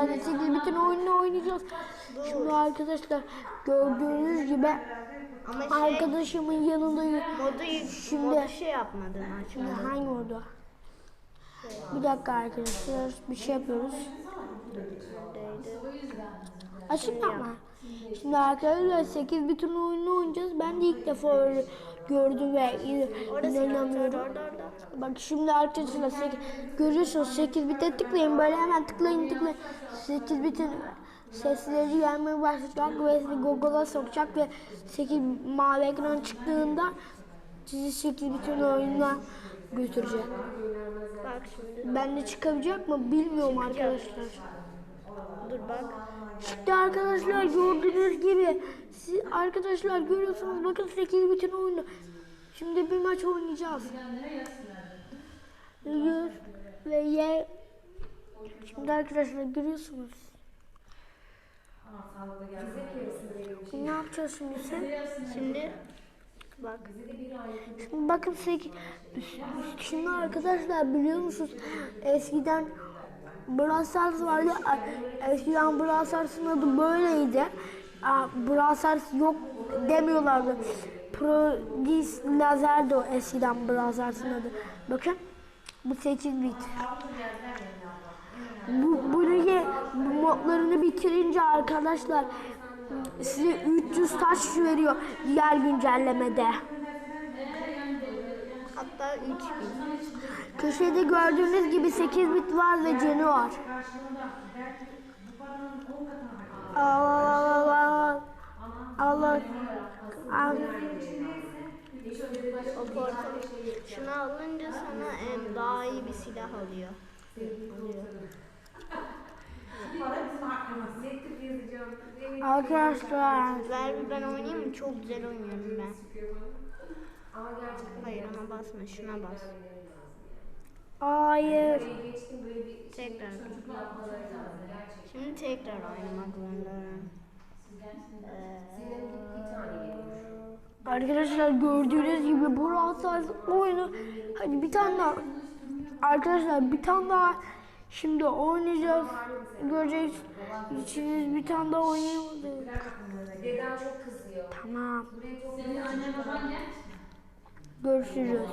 8 bitin oyununu oynayacağız. Şimdi arkadaşlar gördüğünüz gibi Ama şey arkadaşımın modu, yük- Şimdi- modu şey yapmadın Şimdi açmadın. hangi modu? Bir dakika arkadaşlar bir şey yapıyoruz. Açık yapma. Şimdi arkadaşlar 8 bitin oyununu oynayacağız. Ben de ilk defa öyle gördüm ve inanamıyorum. Bak şimdi arkadaşlar 8, görüyorsunuz 8 bite tıklayın böyle hemen tıklayın tıklayın 8 bitin sesleri gelmeye başlayacak ve sizi Google'a sokacak ve 8 mavi ekran çıktığında sizi 8 bitin oyununa götürecek. Ben de çıkabilecek mi bilmiyorum arkadaşlar. Dur bak. Çıktı arkadaşlar gördüğünüz gibi. Siz arkadaşlar görüyorsunuz bakın 8 bitin oyunu. Şimdi bir maç oynayacağız. Yüz ve Y. Şimdi arkadaşlar görüyorsunuz. Ne yapacağız şimdi sen? Şimdi bak. Şimdi bakın 8. Şimdi arkadaşlar biliyor musunuz? Eskiden Brawl Stars vardı. Eskiden Brawl Stars'ın adı böyleydi. Brawl Stars yok demiyorlardı. Prodis Lazer'di o eskiden Brawl Stars'ın adı. Bakın bu 8 bit. Bu, bu lige bu modlarını bitirince arkadaşlar size 300 taş veriyor diğer güncellemede. Hatta 3000. Köşede gördüğünüz gibi 8 bit var ve canı var. Allah Allah Allah O portal. Şunu alınca sana em, daha iyi bir silah alıyor. Arkadaşlar ben oynayayım mı? Çok güzel oynuyorum ben. Hayır ona basma. Şuna bas. hayır Tekrar. Şimdi tekrar oynamak zorundayım. Arkadaşlar gördüğünüz gibi bu rahatsız oyunu hadi bir tane daha arkadaşlar bir tane daha şimdi oynayacağız göreceksiniz İçiniz bir tane daha oynayalım Deden çok kızıyor. tamam Senin annen baban genç. Görüşürüz